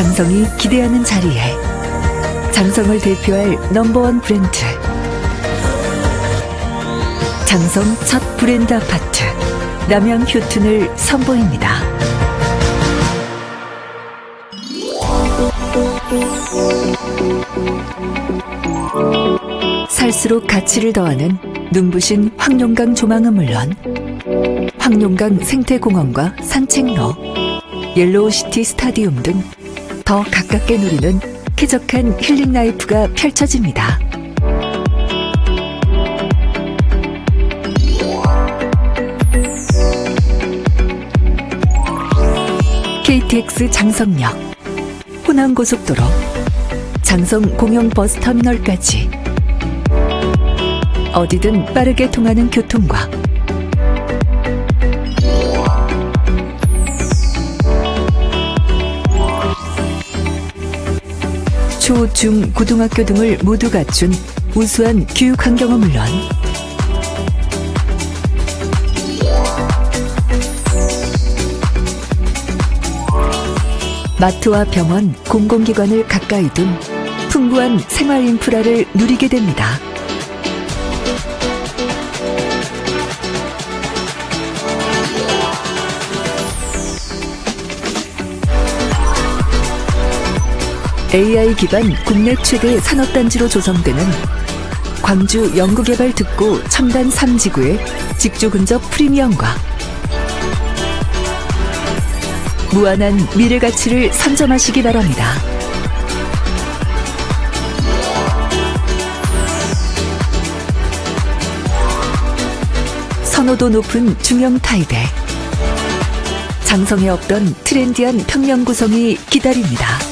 장성이 기대하는 자리에 장성을 대표할 넘버원 브랜드 장성 첫 브랜드 아파트 남양 휴튼을 선보입니다. 살수록 가치를 더하는 눈부신 황룡강 조망은 물론 황룡강 생태공원과 산책로, 옐로우시티 스타디움 등 더 가깝게 누리는 쾌적한 힐링 라이프가 펼쳐집니다. KTX 장성역, 호남고속도로, 장성 공영버스터미널까지 어디든 빠르게 통하는 교통과 초, 중, 고등학교 등을 모두 갖춘 우수한 교육 환경은 물론 마트와 병원, 공공기관을 가까이 둔 풍부한 생활 인프라를 누리게 됩니다. AI 기반 국내 최대 산업단지로 조성되는 광주 연구개발 특구 첨단 3지구의 직주 근접 프리미엄과 무한한 미래 가치를 선점하시기 바랍니다. 선호도 높은 중형 타입에 장성에 없던 트렌디한 평면 구성이 기다립니다.